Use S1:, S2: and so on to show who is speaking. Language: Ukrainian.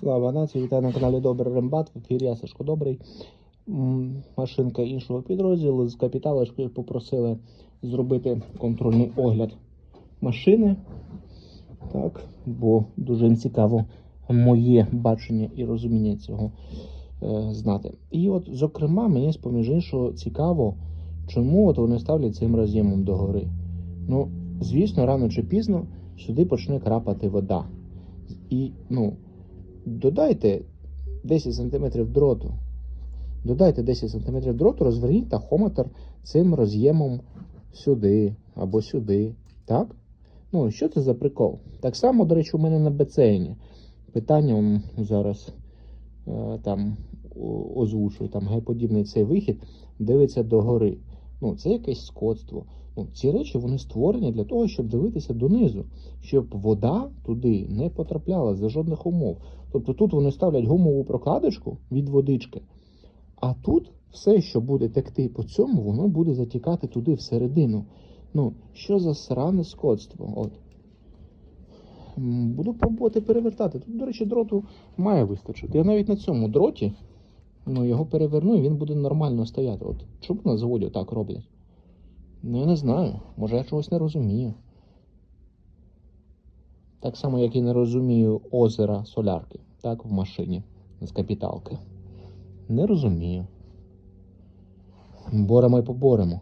S1: Слава нації, вітаю на каналі Добрий Рембат. В ефірі я Сашко Добрий. Машинка іншого підрозділу з капіталочкою попросили зробити контрольний огляд машини. Так, бо дуже цікаво моє бачення і розуміння цього е, знати. І от, зокрема, мені з-поміж іншого цікаво, чому от вони ставлять цим роз'ємом догори. Ну, звісно, рано чи пізно сюди почне крапати вода. І, ну, додайте 10 см дроту. Додайте 10 см дроту, розверніть тахометр цим роз'ємом сюди або сюди. Так? Ну, що це за прикол? Так само, до речі, у мене на БЦНі. Питання зараз е, там озвучую, там геподібний цей вихід дивиться догори. Ну, це якесь скотство. Ну, ці речі вони створені для того, щоб дивитися донизу, щоб вода туди не потрапляла за жодних умов. Тобто тут вони ставлять гумову прокладочку від водички, а тут все, що буде текти по цьому, воно буде затікати туди всередину. Ну, що за сране скотство? От. Буду пробувати перевертати. Тут, до речі, дроту має вистачити. Я навіть на цьому дроті ну, його переверну і він буде нормально стояти. От чому на заводі так роблять? Ну, я не знаю. Може, я чогось не розумію. Так само, як і не розумію озера солярки, так, в машині з капіталки. Не розумію. Боремо і поборемо.